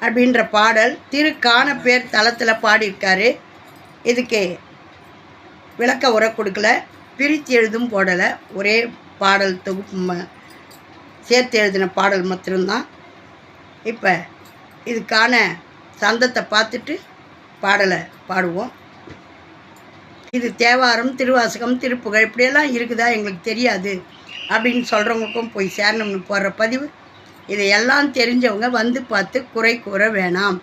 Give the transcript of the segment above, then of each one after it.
அப்படின்ற பாடல் திரு காணப்பேர் தளத்தில் பாடியிருக்காரு. இதுக்கு விளக்க உரை கொடுக்கல. பிரித்து எழுதும் போடலை. ஒரே பாடல் தொகுப்பு ம- சேர்த்து எழுதின பாடல் மாத்திரம்தான். இப்போ இதுக்கான சந்தத்தை பார்த்துட்டு பாடலை பாடுவோம். இது தேவாரம் திருவாசகம் திருப்புகழ் இப்படியெல்லாம் இருக்குதா எங்களுக்கு தெரியாது. அப்படின்னு சொல்கிறவங்களுக்கும் போய் சேரணும்னு போடுற பதிவு இதையெல்லாம் தெரிஞ்சவங்க வந்து பார்த்து குறை கூற வேணாம்.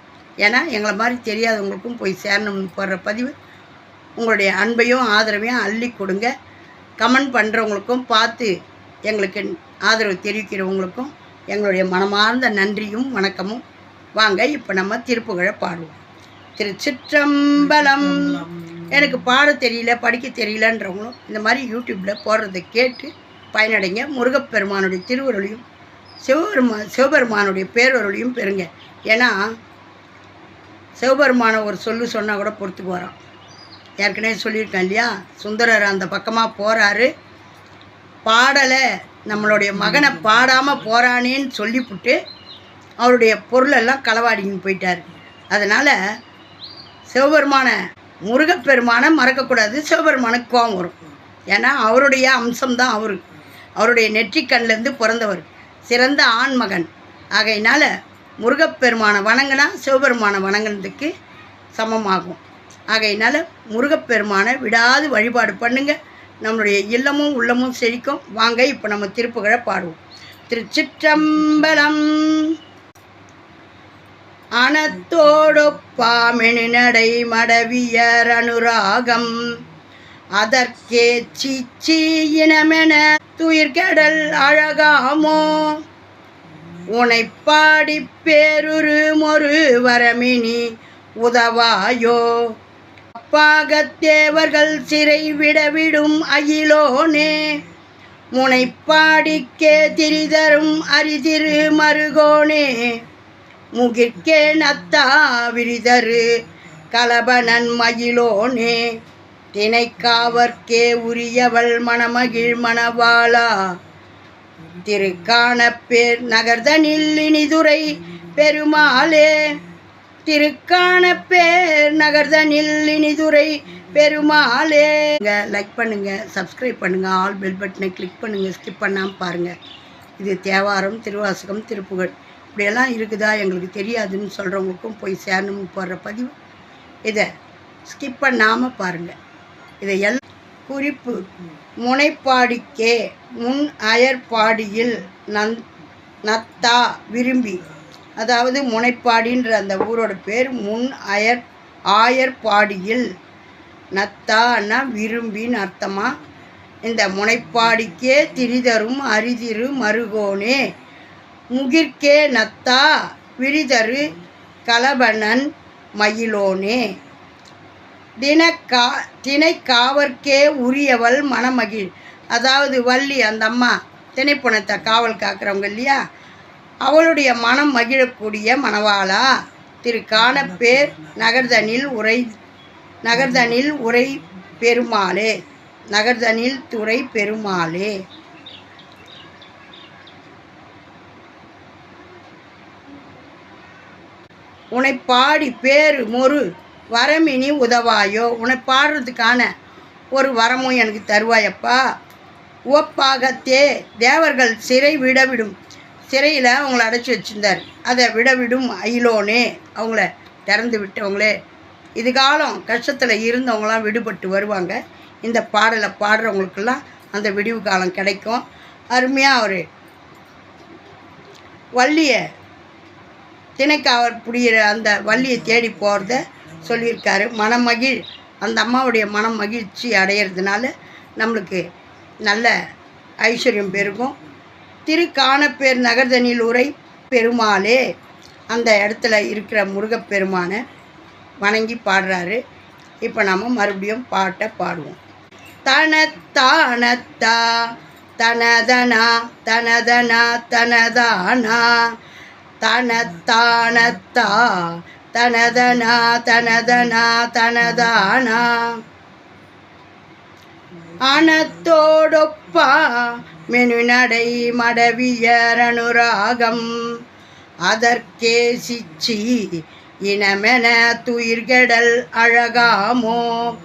ஏன்னா எங்களை மாதிரி தெரியாதவங்களுக்கும் போய் சேரணும்னு போடுற பதிவு உங்களுடைய அன்பையும் ஆதரவையும் அள்ளி கொடுங்க. கமெண்ட் பண்ணுறவங்களுக்கும் பார்த்து எங்களுக்கு ஆதரவு தெரிவிக்கிறவங்களுக்கும் எங்களுடைய மனமார்ந்த நன்றியும் வணக்கமும். வாங்க இப்போ நம்ம திருப்புகழை பாடுவோம். திருச்சிற்றம்பலம். எனக்கு பாட தெரியல படிக்க தெரியலன்றவங்களும் இந்த மாதிரி யூடியூப்பில் போடுறதை கேட்டு பயனடைங்க. முருகப்பெருமானுடைய திருவருளையும் சிவபெருமா சிவபெருமானுடைய பேரருளையும் பெறுங்க. ஏன்னா சிவபெருமான ஒரு சொல்லு சொன்னால் கூட பொறுத்துக்கு வரோம். ஏற்கனவே சொல்லியிருக்கேன் இல்லையா? சுந்தரர் அந்த பக்கமாக போகிறாரு பாடலை நம்மளுடைய மகனை பாடாமல் போகிறானேன்னு சொல்லிவிட்டு அவருடைய பொருளெல்லாம் களவாடின்னு போயிட்டார். அதனால் சிவபெருமான முருகப்பெருமானை மறக்கக்கூடாது. சிவபெருமானுக்கு கோவம் வரும். ஏன்னா அவருடைய அம்சம்தான் அவர். அவருடைய நெற்றிக்கண்லேருந்து பிறந்தவர். சிறந்த ஆண்மகன் ஆகையினால் முருகப்பெருமானை வணங்கினா சிவபெருமானை வணங்கினதுக்கு சமமாகும். ஆகையினால் முருகப்பெருமானை விடாது வழிபாடு பண்ணுங்க. நம்மளுடைய இல்லமும் உள்ளமும் செழிக்கும். வாங்க இப்போ நம்ம திருப்புகழை பாடுவோம். திருச்சிற்றம்பலம் அனத்தோடொப்பாமெனு நடை மடவியர் அனுராகம் அதற்கே சீச்சி இனமென துயிர்கடல் அழகாமோ? உனை பாடி பேருரு மொரு வரமினி உதவாயோ? அப்பாகத்தேவர்கள் சிறை விடவிடும் அகிலோனே முனைப்பாடிக்கே திரிதரும் அரிதிரு மருகோனே முகிர்க்கே நத்தா விரிதரு கலபனன் மயிலோனே திணைக்காவர்க்கே உரியவள் மணமகிழ் மணவாளா. திருக்கானப்பேர் நகர்தனில் இனிதுரை பெருமாளே. திருக்கானப்பேர் நகர்தனில் இனிதுரை பெருமாளே. லைக் பண்ணுங்க சப்ஸ்கிரைப் பண்ணுங்க ஆல் பெல் பட்டனை கிளிக் பண்ணுங்க ஸ்கிப் பண்ணாமல் பாருங்க. இது தேவாரம் திருவாசகம் திருப்புகழ். இப்படியெல்லாம் இருக்குதா? எங்களுக்கு தெரியாதுன்னு சொல்கிறவங்களுக்கும் போய் சேரணும்னு போடுற பதிவு. இதை ஸ்கிப் பண்ணாமல் பாருங்கள் இதை எல் குறிப்பு. முனைப்பாடிக்கே முன் அயற்பாடியில் நந் நத்தா விரும்பி. அதாவது முனைப்பாடின்ற அந்த ஊரோட பேர் முன் அயர் ஆயர்பாடியில் நத்தான்னா விரும்பின்னு அர்த்தமா? இந்த முனைப்பாடிக்கே திரிதரும் அரிதிரு மருகோனே. முகிற்கே நத்தா விரிதரு கலபணன் மயிலோனே. தினக்கா திணைக்காவற்கே உரியவள் மணமகிழ் அதாவது வள்ளி அந்த அம்மா திணைப்புணத்தை காவல் காக்கிறவங்க இல்லையா? அவளுடைய மனம் மகிழக்கூடிய மணவாளா? திரு காணப்பேர் நகர்தனில் உரை நகர்தனில் உரை பெருமாளே நகர்தனில் துறை பெருமாளே. உனை பாடி பேரு மொரு வரமினி உதவாயோ? உன்னை பாடுறதுக்கான ஒரு வரமும் எனக்கு தருவாயப்பா. உவப்பாகத்தே தேவர்கள் சிறை விடவிடும். சிறையில் அவங்கள அடைச்சி வச்சிருந்தார். அதை விடவிடும் ஐலோனே அவங்கள திறந்து விட்டவங்களே. இது காலம் கஷ்டத்தில் இருந்தவங்களாம் விடுபட்டு வருவாங்க. இந்த பாடலை பாடுறவங்களுக்கெல்லாம் அந்த விடிவு காலம் கிடைக்கும். அருமையாக அவர் வள்ளியை திணைக்காவல் புரிகிற அந்த வள்ளியை தேடி போகிறத சொல்லியிருக்காரு. மனமகிழ் அந்த அம்மாவுடைய மனம் மகிழ்ச்சி அடையிறதுனால நம்மளுக்கு நல்ல ஐஸ்வர்யம் பெருகும். திருக்கானப்பேர் நகர்தனில் உரை பெருமாளே அந்த இடத்துல இருக்கிற முருகப்பெருமானை வணங்கி பாடுறாரு. இப்போ நம்ம மறுபடியும் பாட்டை பாடுவோம். தனத்தானத்தா தனதனா தனதனா தனதானா தனத்தானத்தா தனதனா தனதனா தனதானா? அனத்தோடொப்பா மெனு நடை மடவியர் அதற்கே சிச்சி இனமென துயிர்கடல் அழகாமோ?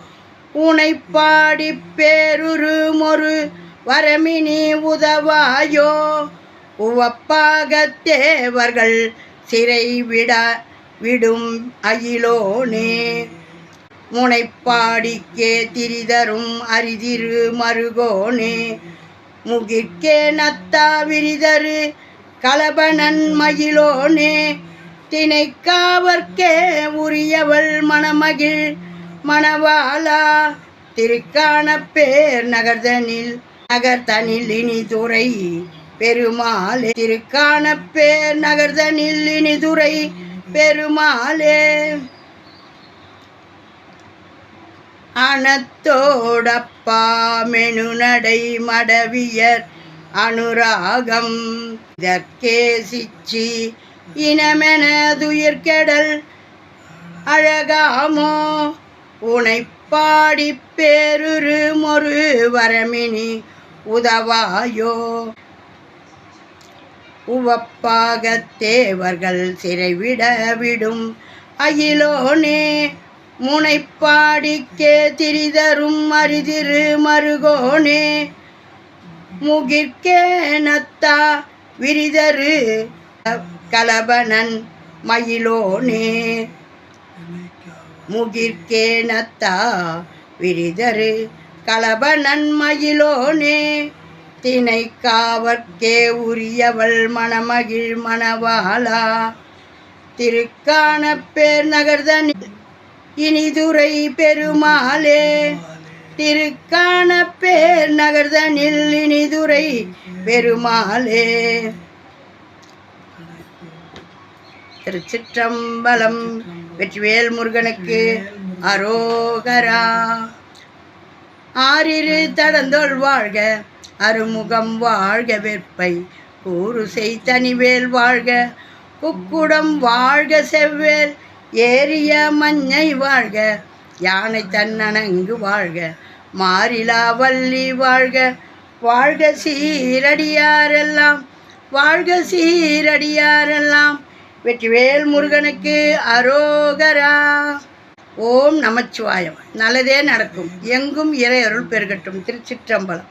உனைப்பாடி பாடி பேருரு மொரு வரமினி உதவாயோ? உவப்பாக தேவர்கள் சிறை விட விடும் அயிலோனே முனைப்பாடிக்கே திரிதரும் அரிதிரு மருகோனே. முகிற்கே நத்தா விரிதரு கலபனன் மயிலோனே திணைக்காவர்க்கே உரியவள் மணமகிழ் மணவாளா. திருக்கான பேர் நகர்தனில் நகர்தனில் இனிதுரை பெருமாள். திருக்கான பேர் நகர்தனில் இனிதுரை பெருமாளே. அனத்தோடப்பா மெனு நடை மடவியர் அனுராகம். இதற்கே சிச்சி இனமென துயிர்கெடல் அழகாமோ? உனை பாடி பேருரு மொரு வரமினி உதவாயோ? உவப்பாகத் தேவர்கள் சிறைவிட விடும். அகிலோனே முனைப்பாடிக்கே திரிதரும் அரிதிரு மருகோனே. முகிற்கே நத்தா விரிதரு கலபனன் மயிலோனே முகிற்கே நத்தா விரிதரு கலபனன் மயிலோனே திணைக்காவற்கே உரியவள் மணமகிழ் மணவாளா. திருக்கான பேர் நகர்தனி இனிதுரை பெருமாளே. திருக்கான பேர் நகர்தனில் இனிதுரை பெருமாளே. திருச்சிற்றம்பலம் வெற்றிவேல் முருகனுக்கு அரோகரா. ஆறிரு தடந்தோள் வாழ்க. அருமுகம் வாழ்க வெற்பை. கூறு செய் தனிவேல் வாழ்க. குக்குடம் வாழ்க செவ்வேல். ஏரிய மஞ்சை வாழ்க. யானை தன்னணங்கு வாழ்க. மாறிலா வள்ளி வாழ்க. வாழ்க சீரடியாரெல்லாம். வாழ்க சீரடியாரெல்லாம். வெற்றிவேல் முருகனுக்கு அரோகரா. ஓம் நமச்சிவாயம். நல்லதே நடக்கும். எங்கும் இறையருள் பெருகட்டும். திருச்சிற்றம்பலம்.